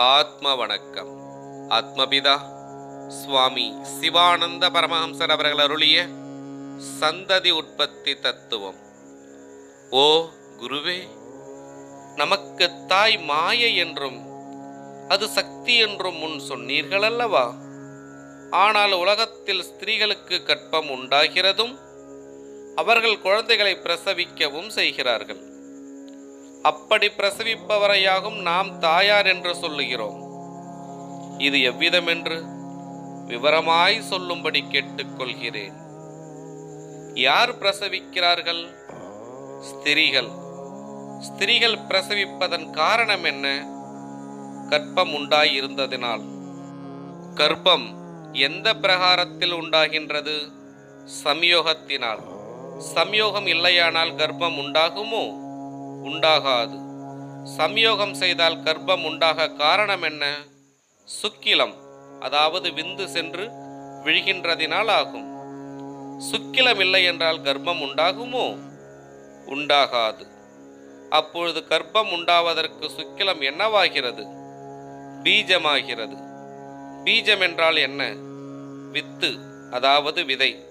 ஆத்ம வணக்கம் ஆத்மபிதா சுவாமி சிவானந்த பரமஹம்சர் அவர்கள் அருளிய சந்ததி உற்பத்தி தத்துவம். ஓ குருவே நமக்கு தாய் மாயை என்றும் அது சக்தி என்றும் முன் சொன்னீர்கள் அல்லவா ஆனால் உலகத்தில் ஸ்திரீகளுக்கு கற்பம் உண்டாகிறதும் அவர்கள் குழந்தைகளை பிரசவிக்கவும் செய்கிறார்கள். அப்படி பிரசவிப்பவரையாகும் நாம் தாயார் என்று சொல்லுகிறோம். இது எவ்விதம் என்று விவரமாய் சொல்லும்படி கேட்டுக்கொள்கிறேன். யார் பிரசவிக்கிறார்கள்? ஸ்திரீகள். ஸ்திரீகள் பிரசவிப்பதன் காரணம் என்ன? கற்பம் உண்டாயிருந்ததினால். கர்ப்பம் எந்த பிரகாரத்தில் உண்டாகின்றது? சம்யோகத்தினால். சம்யோகம் இல்லையானால் கர்ப்பம் உண்டாகுமோ? உண்டாகாது. சம்யோகம் செய்தால் கர்ப்பம் உண்டாக காரணம் என்ன? சுக்கிலம் அதாவது விந்து சென்று விழுகின்றதினால் ஆகும். சுக்கிலம் இல்லை என்றால் கர்ப்பம் உண்டாகுமோ? உண்டாகாது. அப்பொழுது கர்ப்பம் உண்டாவதற்கு சுக்கிலம் என்னவாகிறது? பீஜமாகிறது. பீஜம் என்றால் என்ன? வித்து அதாவது விதை.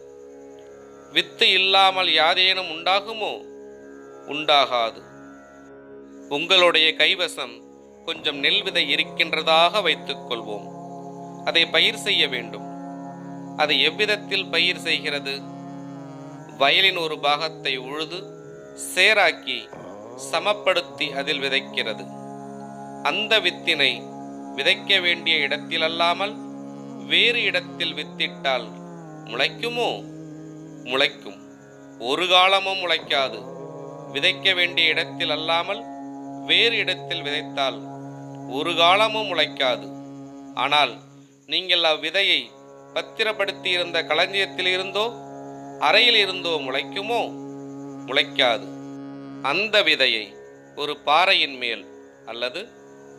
வித்து இல்லாமல் யாதேனும் உண்டாகுமோ? உண்டாகாது. உங்களுடைய கைவசம் கொஞ்சம் நெல் விதை இருக்கின்றதாக வைத்துக் கொள்வோம் அதை பயிர் செய்ய வேண்டும். அதை எவ்விதத்தில் பயிர் செய்கிறது? வயலின் ஒரு பாகத்தை உழுது சேராக்கி சமப்படுத்தி அதில் விதைக்கிறது. அந்த வித்தினை விதைக்க வேண்டிய இடத்தில் அல்லாமல் வேறு இடத்தில் வித்திட்டால் முளைக்குமோ? முளைக்கும். ஒரு காலமும் முளைக்காது. விதைக்க வேண்டிய இடத்தில் அல்லாமல் வேறு இடத்தில் விதைத்தால் ஒரு காலமும் முளைக்காது. ஆனால் நீங்கள் அவ்விதையை பத்திரப்படுத்தி இருந்த களஞ்சியத்தில் இருந்தோ அறையில் இருந்தோ முளைக்குமோ? முளைக்காது. அந்த விதையை ஒரு பாறையின் மேல் அல்லது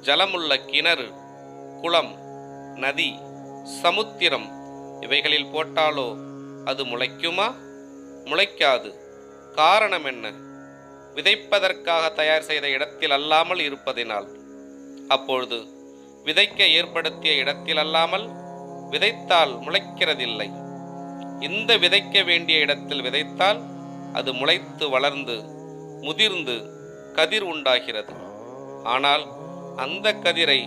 ஜலமுள்ள கிணறு குளம் நதி சமுத்திரம் இவைகளில் போட்டாலோ அது முளைக்குமா? முளைக்காது. காரணம் என்ன? விதைப்பதற்காக தயார் செய்த இடத்தில் அல்லாமல் இருப்பதினால். அப்பொழுது விதைக்க ஏற்படுத்திய இடத்தில் அல்லாமல் விதைத்தால் முளைக்கிறதில்லை. இந்த விதைக்க வேண்டிய இடத்தில் விதைத்தால் அது முளைத்து வளர்ந்து முதிர்ந்து கதிர் உண்டாகிறது. ஆனால் அந்த கதிரை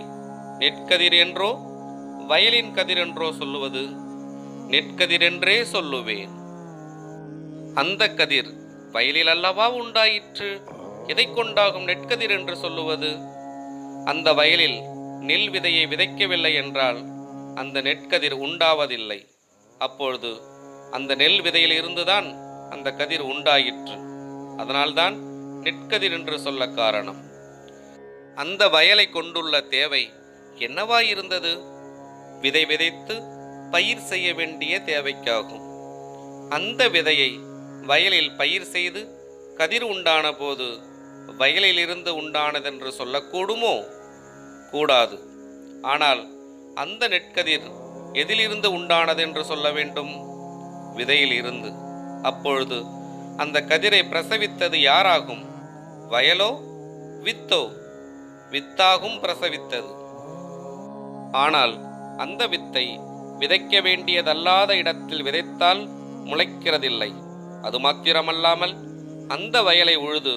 நெற்கதிர் என்றோ வயலின் கதிர் என்றோ சொல்லுவது நெற்கதிரென்றே சொல்லுவேன். அந்த கதிர் வயலில் அல்லவா உண்டாயிற்று? எதை கொண்டாகும் நெற்கதிர் என்று சொல்லுவது? அந்த வயலில் நெல் விதையை விதைக்கவில்லை என்றால் அந்த நெற்கதிர் உண்டாவதில்லை. அப்பொழுது அந்த நெல் விதையில் இருந்துதான் அந்த கதிர் உண்டாயிற்று. அதனால்தான் நெற்கதிர் என்று சொல்ல காரணம். அந்த வயலை கொண்டுள்ள தேவை என்னவா இருந்தது விதை விதைத்து பயிர் செய்ய வேண்டிய தேவைக்காகும். அந்த விதையை வயலில் பயிர் செய்து கதிர் உண்டான போது வயலிலிருந்து உண்டானதென்று சொல்லக்கூடுமோ? கூடாது. ஆனால் அந்த நெற்கதிர் எதிலிருந்து உண்டானதென்று சொல்ல வேண்டும்? விதையில் இருந்து. அப்பொழுது அந்த கதிரை பிரசவித்தது யாராகும்? வயலோ வித்தோ? வித்தாகும் பிரசவித்தது. ஆனால் அந்த வித்தை விதைக்க வேண்டியதல்லாத இடத்தில் விதைத்தால் முளைக்கிறதில்லை. அது மாத்திரமல்லாமல் அந்த வயலை உழுது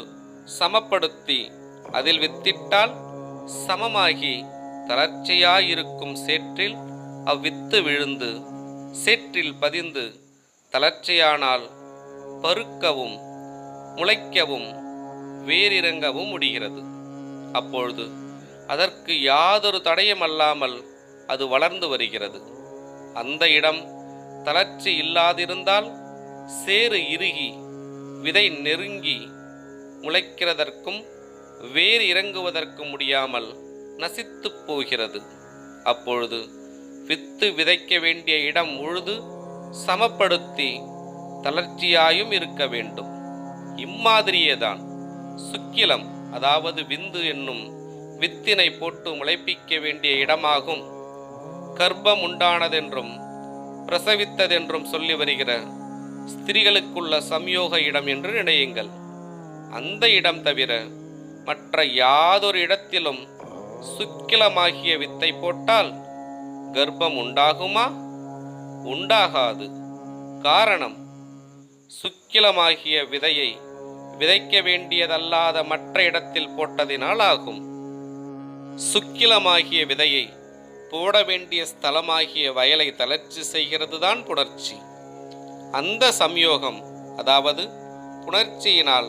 சமப்படுத்தி அதில் வித்திட்டால் சமமாகி தளர்ச்சியாயிருக்கும் சேற்றில் அவ்வித்து விழுந்து சேற்றில் பதிந்து தளர்ச்சியானால் பருக்கவும் முளைக்கவும் வேறிறங்கவும் முடிகிறது. அப்பொழுது அதற்கு யாதொரு தடையும் அல்லாமல் அது வளர்ந்து வருகிறது. அந்த இடம் தளர்ச்சி இல்லாதிருந்தால் சேறு இறுகி விதை நெருங்கி முளைக்கிறதற்கும் வேர் இறங்குவதற்கும் முடியாமல் நசித்து போகிறது. அப்பொழுது வித்து விதைக்க வேண்டிய இடம் உழுது சமப்படுத்தி தளர்ச்சியாயும் இருக்க வேண்டும். இம்மாதிரியேதான் சுக்கிலம் அதாவது விந்து என்னும் வித்தினை போட்டு முளைப்பிக்க வேண்டிய இடமாகும். கர்ப்பம் உண்டானதென்றும் பிரசவித்ததென்றும் சொல்லி வருகிற ஸ்திரீகளுக்குள்ள சம்யோக இடம் என்று நினையுங்கள். அந்த இடம் தவிர மற்ற யாதொரு இடத்திலும் சுக்கிலமாகிய வித்தை போட்டால் கர்ப்பம் உண்டாகுமா? உண்டாகாது. காரணம் சுக்கிலமாகிய விதையை விதைக்க வேண்டியதல்லாத மற்ற இடத்தில் போட்டதினால் ஆகும். சுக்கிலமாகிய விதையை போட வேண்டிய ஸ்தலமாகிய வயலை தளர்ச்சி செய்கிறதுதான் புணர்ச்சி. அந்த சம்யோகம் அதாவது புணர்ச்சியினால்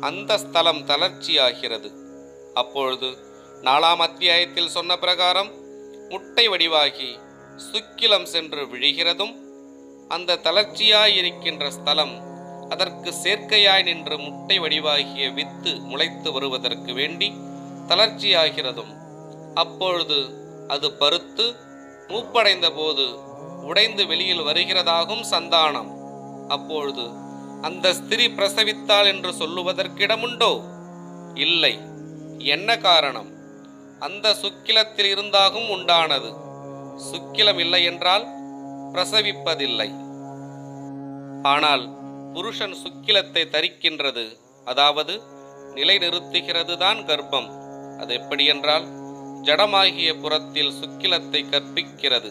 அந்த ஸ்தலம் தளர்ச்சியாகிறது. அப்பொழுது நாலாம் அத்தியாயத்தில் சொன்ன பிரகாரம் முட்டை வடிவாகி சுக்கிலம் சென்று விழுகிறதும் அந்த தளர்ச்சியாயிருக்கின்ற ஸ்தலம் அதற்கு சேர்க்கையாய் நின்று முட்டை வடிவாகிய வித்து முளைத்து வருவதற்கு வேண்டி தளர்ச்சியாகிறதும். அப்பொழுது அது பருத்து மூப்படைந்த போது உடைந்து வெளியில் வருகிறதாகும் சந்தானம். அப்பொழுது அந்த ஸ்திரீ பிரசவித்தாள் என்று சொல்லுவதற்கிடமுண்டோ? இல்லை. என்ன காரணம்? அந்த சுக்கிலத்தில் இருந்தாகும் உண்டானது. சுக்கிலம் இல்லை என்றால் பிரசவிப்பதில்லை. ஆனால் புருஷன் சுக்கிலத்தை தரிக்கின்றது. அதாவது நிலைநிறுத்துகிறது தான் கர்ப்பம். அது எப்படி என்றால் ஜடமாகிய புறத்தில் சுக்கிலத்தை கற்பிக்கிறது.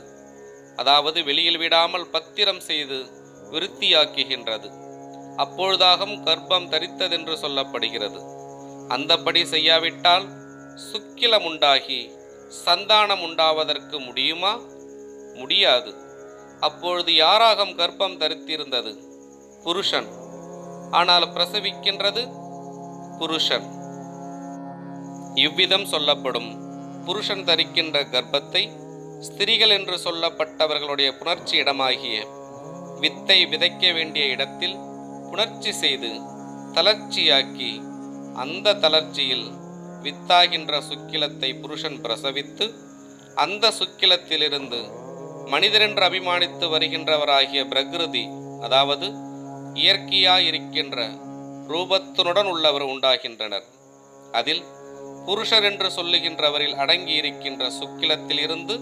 அதாவது வெளியில் விடாமல் பத்திரம் செய்து விருத்தியாக்குகின்றது. அப்பொழுதாகும் கர்ப்பம் தரித்ததென்று சொல்லப்படுகிறது. அந்தப்படி செய்யாவிட்டால் சுக்கிலம் உண்டாகி சந்தானம் உண்டாவதற்கு முடியுமா? முடியாது. அப்பொழுது யாராகம் கர்ப்பம் தரித்திருந்தது? புருஷன். ஆனால் பிரசவிக்கின்றது புருஷன். இவ்விதம் சொல்லப்படும். புருஷன் தரிக்கின்ற கர்ப்பத்தை ஸ்திரீகள் என்று சொல்லப்பட்டவர்களுடைய புணர்ச்சி இடமாகிய வித்தை விதைக்க வேண்டிய இடத்தில் புணர்ச்சி செய்து தளர்ச்சியாக்கி அந்த தளர்ச்சியில் வித்தாகின்ற சுக்கிலத்தை புருஷன் பிரசவித்து அந்த சுக்கிலத்திலிருந்து மனிதரென்று அபிமானித்து வருகின்றவராகிய பிரகிருதி அதாவது இயற்கையாயிருக்கின்ற ரூபத்தினுடன் உள்ளவர் உண்டாகின்றனர். அதில் புருஷர் என்று சொல்லுகின்றவரில் அடங்கியிருக்கின்ற சுக்கிலத்திலிருந்து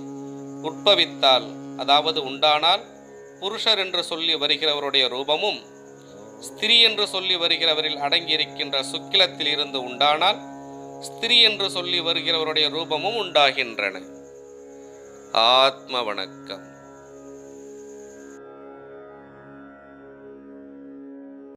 உட்பவித்தால் அதாவது உண்டானால் புருஷர் என்று சொல்லி வருகிறவருடைய ரூபமும் ஸ்திரீ என்று சொல்லி வருகிறவரில் அடங்கியிருக்கின்ற சுக்கிலத்தில் இருந்து உண்டானால் ஸ்திரீ என்று சொல்லி வருகிறவருடைய ரூபமும் உண்டாகின்றன. ஆத்ம வணக்கம்.